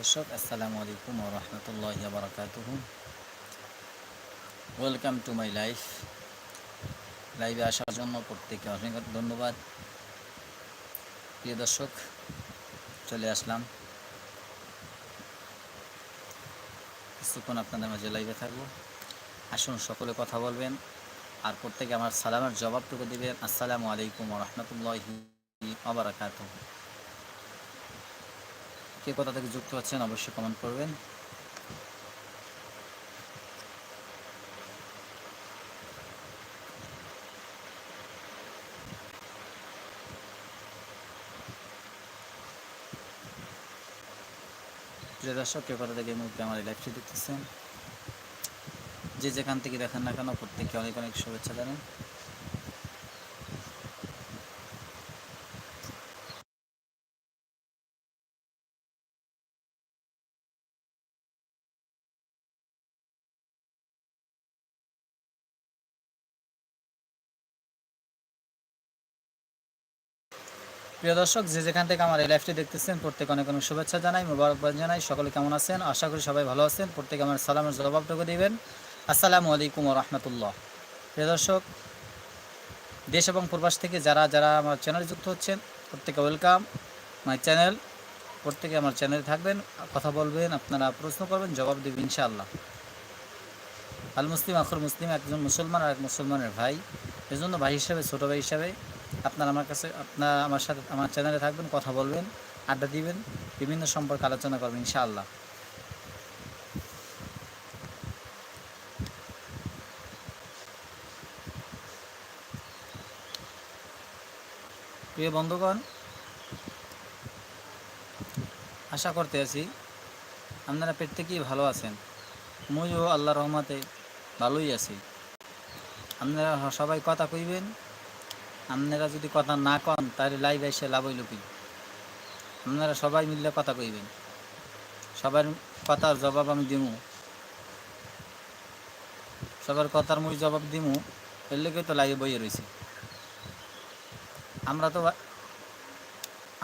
দর্শক, আসসালামু আলাইকুম রহমতুল্লাহ বারকাতুহ। ওয়েলকাম টু মাই লাইফ লাইভে আসার জন্য প্রত্যেককে অনেক ধন্যবাদ। প্রিয় দর্শক, চলে আসলাম। কিছুক্ষণ আপনাদের মাঝে লাইভে থাকব। আসুন, সকলে কথা বলবেন। আর প্রত্যেকে আমার সালামের জবাবটুকু দিবেন। আসসালামু আলাইকুম রহমতুল্লাহি আবরাকাতুহ কে কোথা থেকে যুক্ত হচ্ছেন অবশ্যই কমেন্ট করবেন। প্রিয় দর্শক, কে কোথা থেকে মুহূর্তে আমার লাইভটি দেখতেছেন? যে যেখান থেকে দেখেন না কেন, প্রত্যেককে অনেক অনেক শুভেচ্ছা জানান প্রিয় দর্শক, যে যেখান থেকে আমার এই লাইভটি দেখতেছেন প্রত্যেকে অনেক অনেক শুভেচ্ছা জানাই, মোবারকবাদ জানাই। সকলে কেমন আছেন? আশা করি সবাই ভালো আছেন। প্রত্যেকে আমার সালামের জবাবটুকু দিবেন। আসসালামু আলাইকুম রহমতুল্লাহ। প্রিয় দর্শক, দেশ এবং প্রবাস থেকে যারা যারা আমার চ্যানেলে যুক্ত হচ্ছেন, প্রত্যেকে ওয়েলকাম মাই চ্যানেল প্রত্যেকে আমার চ্যানেলে থাকবেন, কথা বলবেন, আপনারা প্রশ্ন করবেন, জবাব দেবেন, ইনশাআল্লাহ। আল মুসলিম আখর মুসলিম, একজন মুসলমান আর এক মুসলমানের ভাই। এজন্য ভাই হিসাবে, ছোটো ভাই হিসাবে আপনার আমার কাছে, আপনার আমার সাথে, আমার চ্যানেলে থাকবেন, কথা বলবেন, আড্ডা দিবেন, বিভিন্ন সম্পর্কে আলোচনা করবেন, ইনশাআল্লাহ। প্রিয় বন্ধুগণ, আশা করতে আছি আপনারা প্রত্যেকেই ভালো আছেন। মুইও আল্লাহ রহমতে ভালোই আছি। আপনারা সবাই কথা কইবেন আপনারা যদি কথা না কন, তাহলে লাইভ এসে লাভ হইল কি? আপনারা সবাই মিললে কথা কইবেন। সবার কথার জবাব আমি দিমু। সবার কথার মুই জবাব দিমু, এর লেগে তো লাইভে বইয়ে রয়েছে আমরা তো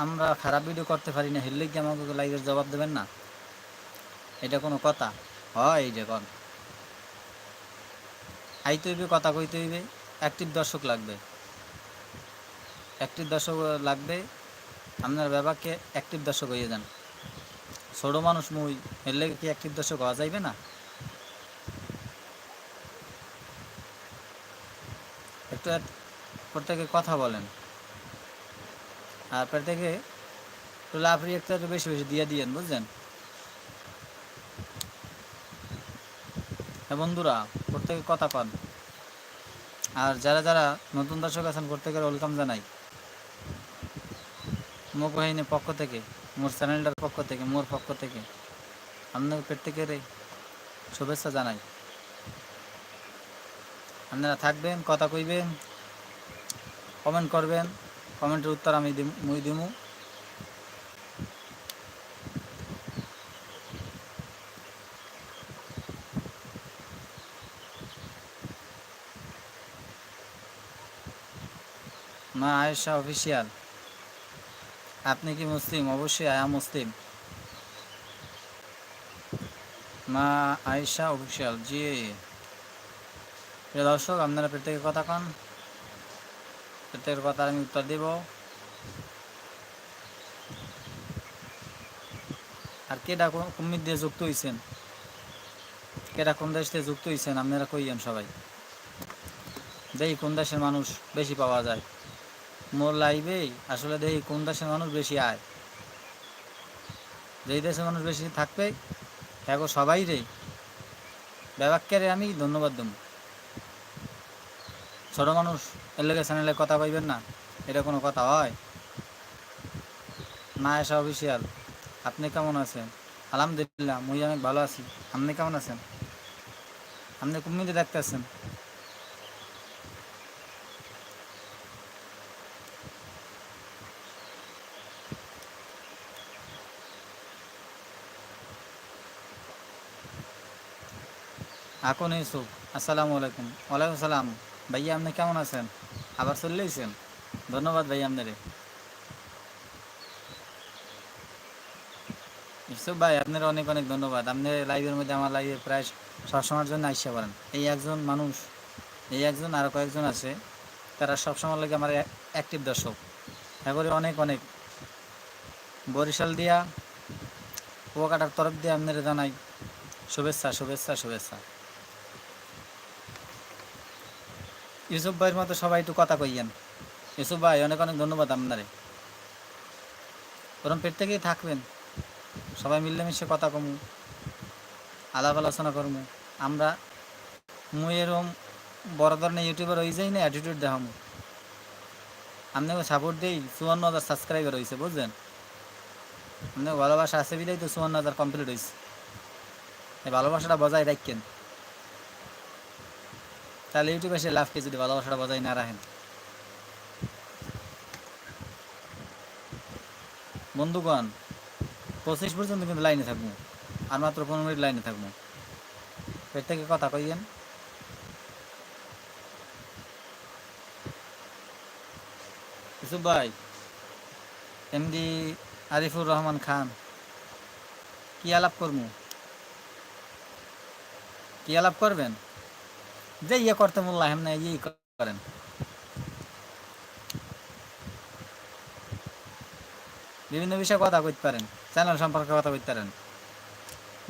আমরা খারাপ ভিডিও করতে পারি না হেললে কি আমাকে লাইভের জবাব দেবেন না। এটা কোনো কথা? হয় এই যে কন। আইতে হইবে, কথা কইতে হইবে অ্যাক্টিভ দর্শক লাগবে। অ্যাক্টিভ দর্শক লাগবে, আপনার ব্যাপারকে অ্যাক্টিভ দর্শক হয়ে যান। ছোটো মানুষ মুই, এর লেগে কি অ্যাক্টিভ দর্শক হওয়া যাইবে না? একটু এক- প্রত্যেকে কথা বলেন। আর প্রত্যেকে একটু রিয়েক্ট একটু বেশি বেশি দিয়ে দিয়েন বুঝলেন হ্যাঁ বন্ধুরা, প্রত্যেকে কথা পান। আর যারা যারা নতুন দর্শক আছেন, প্রত্যেকের ওয়েলকাম জানাই। মুখ বাহিনীর পক্ষ থেকে, মোর চ্যানেলটার পক্ষ থেকে, মোর পক্ষ থেকে আপনাদের প্রত্যেকের শুভেচ্ছা জানাই। আপনারা থাকবেন, কথা কইবেন কমেন্ট করবেন, কমেন্টের উত্তর আমি মুই দিমু। মা আয়েশা অফিসিয়াল আপনি কি মুসলিম? অবশ্যই আয়া মুসলিম। মা আয়েশা অফিসিয়াল, জি। দর্শক, আপনারা প্রত্যেকের কথা কন। প্রত্যেকের কথা আমি উত্তর দেব। আর কেডা কুমির দিয়ে যুক্ত হয়েছেন কেডা কোন দেশ দিয়ে যুক্ত হয়েছেন আপনারা কইয়েন সবাই? দেখি কোন দেশের মানুষ বেশি পাওয়া যায়? মোর লাইভেই আসলে দেখি কোন দেশের মানুষ বেশি আয়। যেই দেশের মানুষ বেশি থাকবে এখন সবাই রে। ব্যবাক্যেরে আমি ধন্যবাদ দেব। ছোট মানুষ, এর লেগে চ্যানেলে কথা পাইবেন না, এটা কোনো কথা হয়? না আসা অফিসিয়াল আপনি কেমন আছেন? আলহামদুলিল্লাহ, মুই অনেক ভালো আছি। আপনি কেমন আছেন? আপনি কুমিতে দেখতেছেন? এখন ইউসুফ আসসালামু আলাইকুম। ওয়ালাইকুম সালাম। ভাইয়া, আপনি কেমন আছেন? আবার চলে ধন্যবাদ ভাইয়া আপনারে। ইউসুফ ভাই, আপনার অনেক অনেক ধন্যবাদ। আপনি লাইভের মধ্যে আমার লাইভে প্রায় সবসময়ের জন্য আইসা পারেন এই একজন মানুষ, এই একজন আরও কয়েকজন আছে, তারা সবসময় লাগে আমার অ্যাক্টিভ দর্শক। এবারে অনেক অনেক। বরিশাল দিয়া, কুয়াকাটার তরফ দিয়ে আপনারা জানাই শুভেচ্ছা শুভেচ্ছা শুভেচ্ছা। ইউসুফ ভাইয়ের মতো সবাই একটু কথা কইয়েন। ইউসুফ ভাই, অনেক অনেক ধন্যবাদ আপনারে। ওরম পেট থেকেই থাকবেন। সবাই মিলেমিশে কথা কমু, আলাপ আলোচনা করমু। আমরা মুই এরম বড় ধরনের ইউটিউবার হয়ে যাই না অ্যাটিটিউড দেখামু। আপনাকে সাপোর্ট দিই, চুয়ান্ন হাজার সাবস্ক্রাইবার হয়েছে বুঝলেন? আপনাকে ভালোবাসা আছে বিদায় তো চুয়ান্ন হাজার কমপ্লিট হয়েছে এই ভালোবাসাটা বজায় রাখেন। তাহলে ইউটিউবে এসে লাভকে যদি ভালোবাসাটা বজায় না রাখেন। বন্ধুগণ, পঁচিশ পর্যন্ত কিন্তু লাইনে থাকব। আর মাত্র পনেরো মিনিট লাইনে থাকব। পেট থেকে কথা কইয়েন। ইসুফ ভাই এমডি আরিফুর রহমান খান, কি আলাপ করব? কি আলাপ করবেন? যে ইয়ে করতে মোল্লা হেমনা ইয়ে করেন। বিভিন্ন বিষয়ে কথা কইতে পারেন চ্যানেল সম্পর্কে কথা কইতে পারেন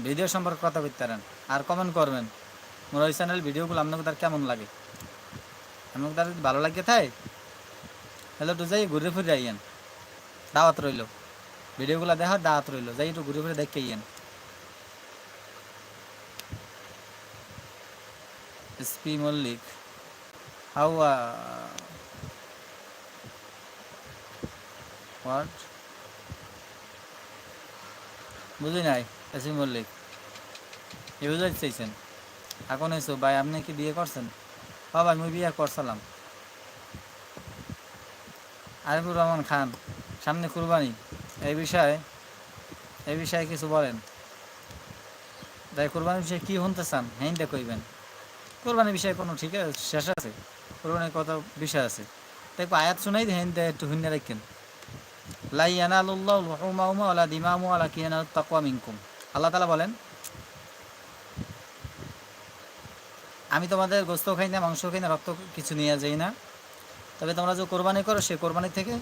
ভিডিও সম্পর্কে কথা কইতে পারেন, আর কমেন্ট করবেন। মোর ওই চ্যানেল ভিডিওগুলো আপনাকে তার কেমন লাগে? আপনাকে তার যদি ভালো লাগে তাই তাহলে একটু যাই ঘুরে ফিরে আইয়েন, দাওয়াত রইল। ভিডিওগুলো দেখার দাওয়াত রইল, যাই একটু ঘুরে ফিরে দেখে আইয়েন। এসপি মল্লিক। হাউ হোয়াট বুঝি নাই এসপি মল্লিক। এ বুঝাইতে চাইছেন এখন এসো ভাই, আপনি কি বিয়ে করছেন? হ্যাঁ ভাই মুই বিয়ে করছিলাম। আরিফুর রহমান খান, সামনে কুরবানি। এই বিষয়ে এই বিষয়ে কিছু বলেন। তাই কোরবানির বিষয়ে কী শুনতে চান? হ্যাঁ কইবেন। কোরবানির বিষয়ে কোনো ঠিক আছে? শেষ আছে? কোরবানির কত বিষয় আছে? তাই আয়াত শুনাই হ্যাঁ একটু শুনে রাখেন। লাই আল্লাহ তাআলা বলেন, আমি তোমাদের গোস্ত খাই না, মাংস খাই না, রক্ত কিছু নিয়ে যাই না। তবে তোমরা যে কোরবানি করো, সেই কোরবানি থেকে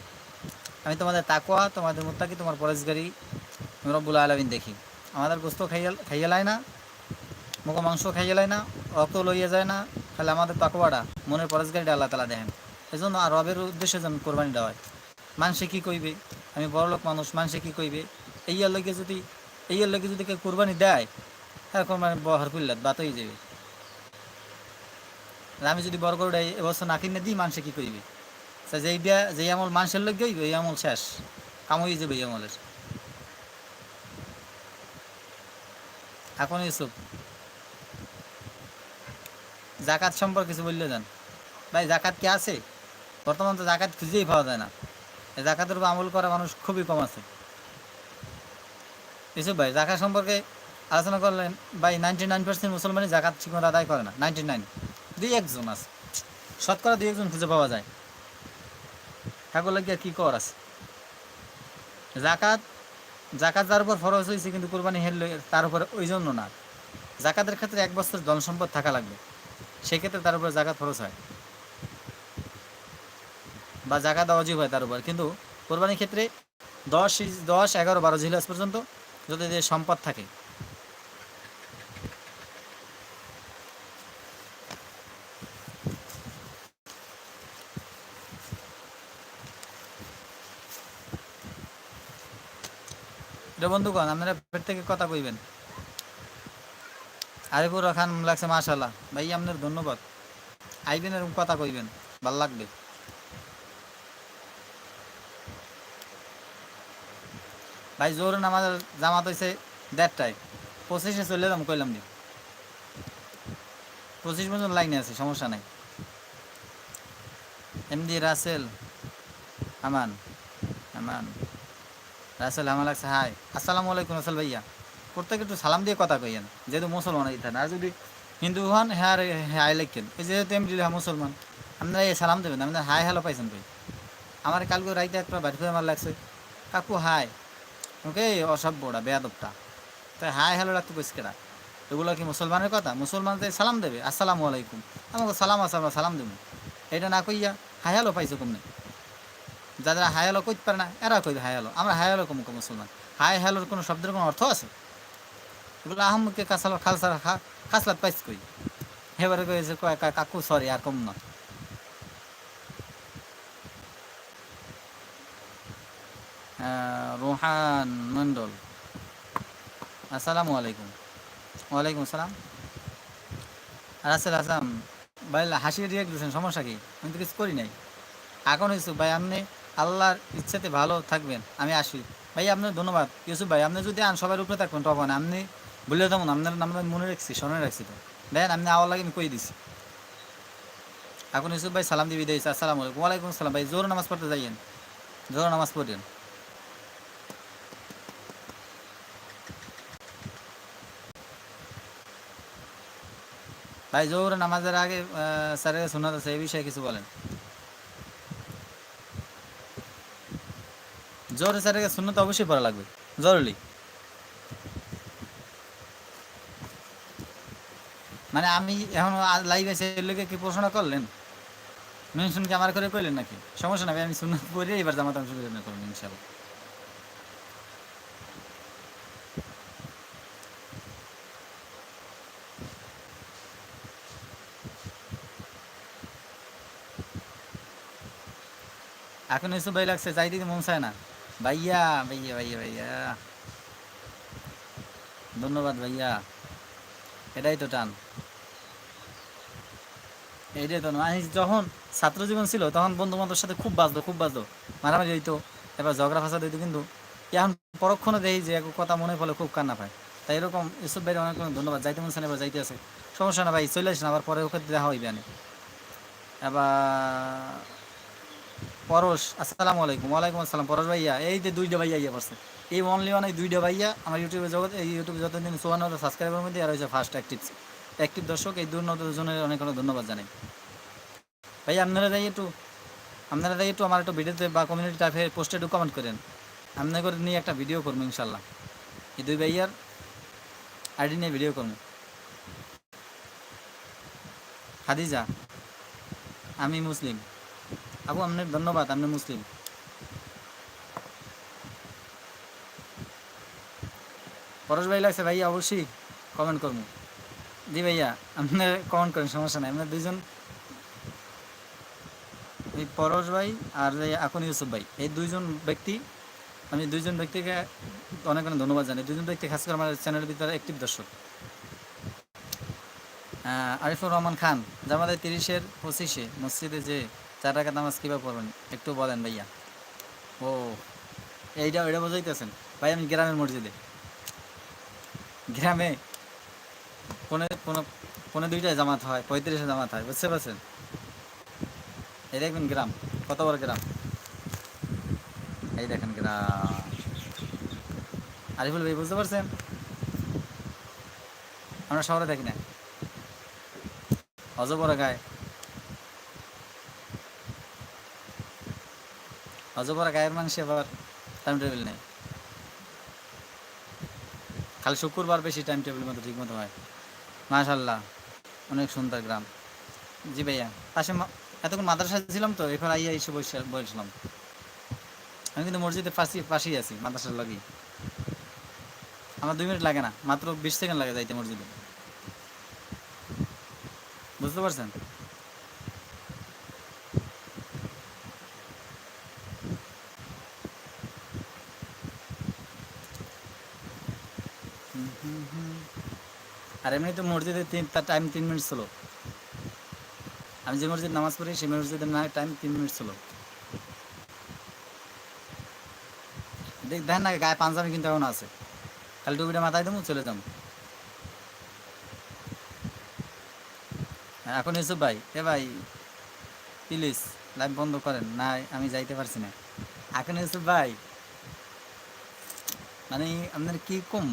আমি তোমাদের তাকোয়া তোমাদের মুত্তাকি, তোমার পরেশগারি রব্বুল আলমিন দেখি। আমাদের গোস্ত খাইয়া খাইয়ালাই না, মুখ মাংস খাইয়ালাই না রক্ত লইয়া যায় না, খালি আমাদের তাকোয়াটা মনের পরেশগারিটা আল্লাহ তালা দেখেন এই জন্য আর রবের উদ্দেশ্যে যেন কোরবানিটা হয়। মানুষে কী কইবে? আমি বড়লোক মানুষ, মানুষে কী কইবে? এই লগে যদি এই লগে যদি কেউ কোরবানি দেয় হ্যাঁ কোরবানি বহার ফুল্লাত বাত হয়ে যাবে। আমি যদি বড় করে এবছর না কিনে দিই, মানুষে কী কইবে? যেই বিয়া যেই আমল মানুষের লোক গইবে এই আমল শেষ। কাম হয়ে যাবে এই আমলের। এখন ইসুফ জাকাত সম্পর্কে কিছু বললে যান ভাই, জাকাত কি আছে? বর্তমান তো জাকাত খুঁজেই পাওয়া যায় না। জাকাতের উপর আমল করা মানুষ খুবই কম আছে। ইসুফ ভাই, জাকাত সম্পর্কে আলোচনা করলেন, ভাই নাইনটি নাইন পার্সেন্ট মুসলমানই জাকাত ঠিক মতো আদায় করে না। নাইনটি নাইন দুই একজন আছে। শতকরা দুই একজন খুঁজে পাওয়া যায়। ঠাকুর লাগিয়া কী কর আছে? জাকাত জাকাত যার উপর ফরজ হয়েছে কিন্তু কোরবানি হেরলে তার উপরে ওই জন্য না। জাকাতের ক্ষেত্রে এক বছর জনসম্পদ থাকা লাগবে। সেক্ষেত্রে তার উপরে জাকাত খরচ হয়। বা জাকাত অজীব হয় তার উপর। কিন্তু কোরবানির ক্ষেত্রে দশ দশ, এগারো, বারো জিলাস পর্যন্ত যদি যে সম্পদ থাকে। বন্ধুগণ, আপনারা পেট থেকে কথা কইবেন। আরিফুর খান লাগছে মাশাল্লাহ ভাই, আপনার ধন্যবাদ। আইবেন এরকম কথা কইবেন, ভালো লাগবে। ভাই জোর আমাদের জামাত হয়েছে দেড়টায়। পঁচিশে চলে এলাম কইলাম দি পঁচিশ পর্যন্ত লাইনে আছে, সমস্যা নাই। এমডি রাসেল আমান আমান। রাসেল আমার লাগছে, হাই। আসসালামু আলাইকুম রাসেল ভাইয়া। প্রত্যেকে একটু সালাম দিয়ে কথা কইয়েন, যেহেতু মুসলমান এই আর যদি হিন্দু হন হ্যাঁ হ্যাঁ লেখেন এই যেহেতু এমডি হ্যাঁ মুসলমান, আপনারা এই সালাম দেবেন আপনারা হাই হ্যালো পাইছেন ভাই আমার কালকে রাইতে একটা বাড়ি করে আমার লাগছে। কাকু, হাই। ওকে অসভ্যটা বেয়াদবটা। তাই হাই হ্যালো রাখতে কইস কেনা এগুলো কি মুসলমানের কথা? মুসলমান সালাম দেবে? আসসালামু আলাইকুম। আমাকে সালাম আছে, আমরা সালাম দেবো। এটা না কইয়া হাই হ্যালো পাইছো কমনে? যারা হাই হ্যালো কইতে পারে না, এরা কইবে হাই হ্যালো। আমরা হাই হ্যালো কম মুসলমান। হাই হ্যালোর কোনো শব্দের কোনো অর্থ আছে? এগুলো আহমকে কাসাল খালসা খাসলাত পাইস কই? এবারে কয়েছে কয় কাকু সরি আর কম না। রোহান মন্ডল আসসালামু আলাইকুম ওয়ালাইকুম আসসালাম। রাসেল আসাম ভাই, হাসি রিয়াক্ট দিয়েছেন সমস্যা কি? আমি তো কিছু করি নাই। এখন ইউসুফ ভাই, আপনি আল্লাহর ইচ্ছাতে ভালো থাকবেন, আমি আসি। ভাই আপনার ধন্যবাদ। ইউসুফ ভাই, আপনি যদি আন সবার উপরে থাকবেন, তখন আপনি ভুলে তেমন আপনার আমরা মনে রাখছি, স্মরণে রাখছি তো। দেখেন, আপনি আওয়ার লাগে আমি কই দিছি? এখন ইউসুফ ভাই সালাম দিবি দিয়েছে আসসালামু আলাইকুম। ওয়ালাইকুম আসসালাম ভাই জোর নামাজ পড়তে যাইয়েন। জোর নামাজ পড়েন। ভাই জোর নামাজের আগে স্যারের শোনাতে আছে, এই বিষয়ে কিছু বলেন। জোরে স্যারের শূন্য তো অবশ্যই পড়া লাগবে। জরুরি। মানে আমি এখন লাইভ এসে এর লোকে কি প্রশ্ন করলেন? মেনশন কি আমার করে কইলেন নাকি? সমস্যা নাই আমি শূন্য করে এবার জামাত অংশ করবেন ইনশাল্লাহ এখন এসব ভাই লাগছে, যাই দিতে মন চায় না। ভাইয়া ভাইয়া ভাইয়া ভাইয়া। ধন্যবাদ ভাইয়া। এটাই তো টান। এইটাই তো আমি যখন ছাত্র জীবন ছিল, তখন বন্ধু বান্ধবের সাথে খুব বাজতো খুব বাজতো মারামারি হইতো, এবার ঝগড়া ফাঁসা হইতো কিন্তু এখন পরক্ষণে দেখি যে এক কথা মনে পড়লে খুব কান্না পায়। তাই এরকম এসব ভাই অনেক অনেক ধন্যবাদ। যাইতে মন এবার যাইতে আছে। সমস্যা না ভাই, চলে আসেন, আবার পরে ওকে দেখা হইবে আনে। এবার পরশ, আসসালামু আলাইকুম। ওয়ালাইকুম আসসালাম, পরশ ভাইয়া। এই যে দুইটা ভাইয়া ইয়ে পড়ছে এই অনলি ওয়ান এই দুইটা ভাইয়া আমার ইউটিউবে জগৎ, এই ইউটিউবে যতদিন চুয়ান্ন সাবস্ক্রাইবার মধ্যে, আর হয়েছে ফার্স্ট অ্যাক্টিভ অ্যাক্টিভ দর্শক, এই দুজনের অনেক অনেক ধন্যবাদ জানাই। ভাই, আপনারা যাই একটু, আপনারা যাই একটু আমার একটু ভিডিওতে বা কমিউনিটি টাইপে পোস্টে একটু কমেন্ট করেন। আপনার করে নিয়ে একটা ভিডিও করব ইনশাল্লাহ এই দুই ভাইয়ার আইডি নিয়ে ভিডিও করব। খাদিজা, আমি মুসলিম। আপু, আপনার ধন্যবাদ, আপনি মুসলিম। পরশ ভাই লাগছে, ভাইয়া অবশ্যই কমেন্ট করব। জি ভাইয়া আপনার কমেন্ট করেন সমস্যা নাই। আপনার দুইজন, এই পরশ ভাই আর এখন ইউসুফ ভাই। এই দুইজন ব্যক্তি, আমি দুইজন ব্যক্তিকে অনেক অনেক ধন্যবাদ জানাই। দুইজন ব্যক্তি খাস করে আমার চ্যানেলের ভিতরে অ্যাক্টিভ দর্শক। আরিফুর রহমান খান, জামাতে তিরিশের পঁচিশে মসজিদে যে চার টাকা নামাজ কীভাবে পড়বেন, একটু বলেন ভাইয়া। ও, এইটা ওইটা বোঝাইতেছেন। ভাই, আমি গ্রামের মসজিদে। গ্রামে পনে কোনো পনে দুইটায় জামাত হয়, পঁয়ত্রিশে জামাত হয়, বুঝতে পারছেন? এই দেখবেন গ্রাম, কত বড় গ্রাম? এই দেখেন গ্রাম। আরিফুল ভাই, বুঝতে পারছেন? আমরা শহরে থাকি না। অজবর গায়ে। অজবর গায়ের মানুষ আবার টাইম টেবিল নেই। খালি শুক্রবার বেশি টাইম টেবিল মতো ঠিক মতো হয়। মাশাল্লাহ অনেক সুন্দর গ্রাম। জি ভাইয়া পাশে এতক্ষণ মাদ্রাসা ছিলাম তো এখন আইয়া এসে বসে বলছিলাম আমি কিন্তু মসজিদে পাশে, পাশেই আছি, মাদ্রাসার লাগি। আমার দুই মিনিট লাগে না, মাত্র বিশ সেকেন্ড লাগে যাইতে মসজিদে। বুঝতে পারছেন? আর এমনি তো মসজিদে তার টাইম তিন মিনিট ছিল। আমি যে মসজিদ নামাজ পড়ি সেই মসজিদের না টাইম তিন মিনিট ছিল। দেখ দেখেন না গায়ে পাঞ্জাবি কিন্তু এখন আছে। খালি টুপিটা মাথায় দেবো চলে যাব। হ্যাঁ, এখন ইউসুফ ভাই এ ভাই প্লিজ লাইভ বন্ধ করেন। না আমি যাইতে পারছি না। এখন ইউসুফ ভাই মানে আপনার কি কম?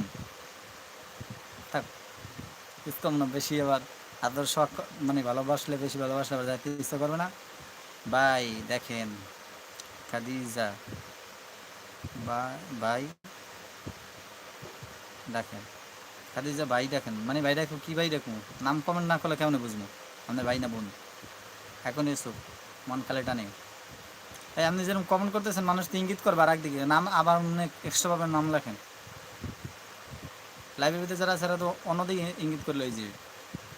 কম না, বেশি আবার আদর শখ মানে ভালোবাসলে বেশি ভালোবাসলে আবার যাইতে ইচ্ছা করবে না। ভাই দেখেন, খাদিজা। ভাই দেখেন, খাদিজা ভাই দেখেন। মানে ভাই দেখো, কী ভাই দেখো? নাম কমেন্ট না করলে কেমন বুঝব? আপনার ভাই না বোন। এখন এসো, মন খালে টানে। এই আপনি যেরকম কমেন্ট করতেছেন, মানুষ তো ইঙ্গিত করবে আর একদিকে নাম আবার মনে এক্সট্রাভাবে নাম লেখেন। লাইভের ভিতরে যারা আছে তো অন্যদিকে ইঙ্গিত করলে ওই যে,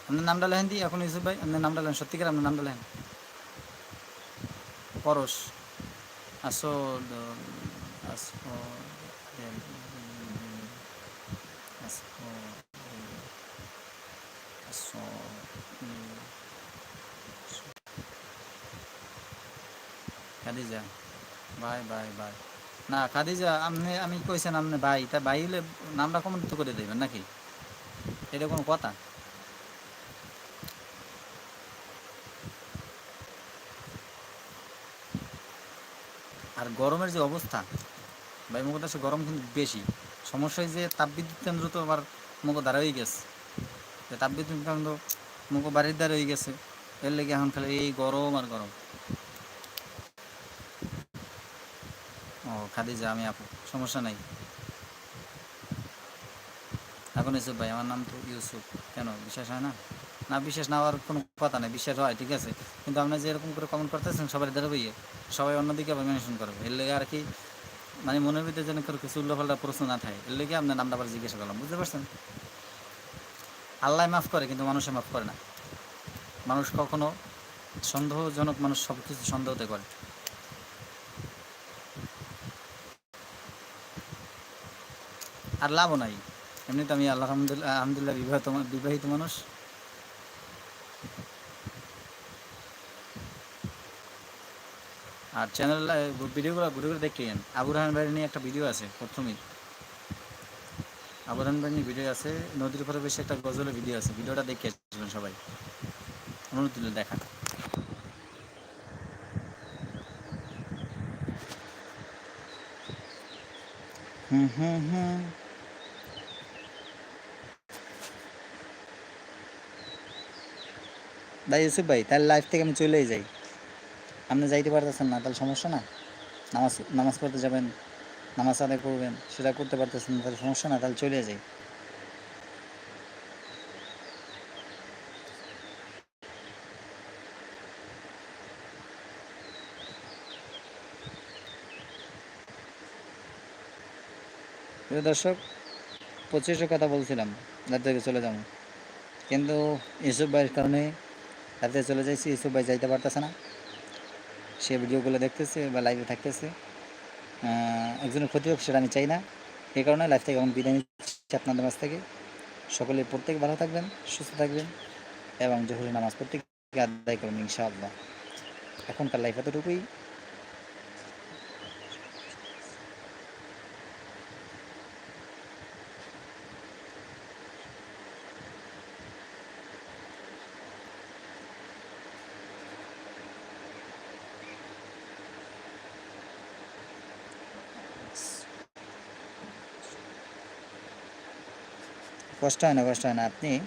আপনার নামটা লেখেন দিই এখন ইউসুফ ভাই, আপনার নামটা লেখেন, সত্যিকার আপনার নামটা লেখেন। পরশ। আসো আসো খাদিজা বাই বাই বাই। না, খাদিজা, আপনি, আমি কইছেন আপনি ভাই, তা ভাই হলে নামটা কমেন্ট তো করে দেবেন নাকি? এটা কোনো কথা? আর গরমের যে অবস্থা, ভাই, মুখ দেশে গরম কিন্তু বেশি। সমস্যা যে তাপবিদ্যুৎ কেন্দ্র তো আবার মুখ হয়ে গেছে। তাপবিদ্যুৎ কেন্দ্র মুখ বাড়ির দ্বারা হয়ে গেছে। এর লেগে এখন খালি এই গরম আর গরম ও খাদিজা আমি আপু, সমস্যা নাই। এখন ইউসুফ ভাই, আমার নাম তো ইউসুফ। কেন, বিশ্বাস হয় না? না, বিশ্বাস না হওয়ার কোনো কথা নেই, বিশ্বাস হয়, ঠিক আছে? কিন্তু আপনি যে এরকম করে কমেন্ট করতেছেন সবাই দ্বারা বইয়ে, সবাই অন্যদিকে আবার মেনশন করবে। এর লেগে আর কি মানে মনের ভিতরে যেন কিছু উল্টোপাল্টা প্রশ্ন না থাকে। এর লেগে আপনার নামটা আবার জিজ্ঞাসা করলাম, বুঝতে পারছেন? আল্লাহ মাফ করে, কিন্তু মানুষে মাফ করে না। মানুষ কখনো সন্দেহজনক মানুষ সব কিছু সন্দেহতে করে। আর লাভও নাই। এমনি তো আমি আল্লাহ আলহামদুলিল্লাহ আলহামদুলিল্লাহ বিবাহিত বিবাহিত মানুষ। আর চ্যানেল ভিডিওগুলো ঘুরে ঘুরে দেখেন আবু রহমান বাড়ি নিয়ে একটা ভিডিও আছে, প্রথমেই। আবু রহমান বাড়ি নিয়ে ভিডিও আছে, নদীর উপরে বেশি একটা গজলের ভিডিও আছে। ভিডিওটা দেখে আসবেন সবাই। অনুরোধ দিলে দেখা। হুম হুম হুম। ভাই ইউসুফ ভাই, তাহলে লাইফ থেকে আমি চলেই যাই। আপনি যাইতে পারতেছেন না, তাহলে সমস্যা না? নামাজ নামাজ পড়তে যাবেন, নামাজ আদায় করবেন, সেটা করতে পারতেছেন না, তাহলে সমস্যা না, তাহলে চলে যাই। দর্শক পঁচিশের কথা বলছিলাম, রাত থেকে চলে যাব। কিন্তু ইউসুফ ভাইয়ের কারণে রাতে চলে যাইছি ইউসুফ ভাই যাইতে পারতেছে না। সে ভিডিওগুলো দেখতেছে বা লাইভে থাকতেছে। একজনের ক্ষতি হোক সেটা আমি চাই না। এ কারণে লাইফ থেকে এখন বিদায় নিচ্ছি আপনাদের মাছ থেকে। সকলে প্রত্যেক ভালো থাকবেন, সুস্থ থাকবেন এবং জহুরি নামাজ প্রত্যেক আদায় করবেন ইনশাআল্লাহ। এখনকার লাইফ এতটুকুই। कष्ट नकष्ट नाप्ने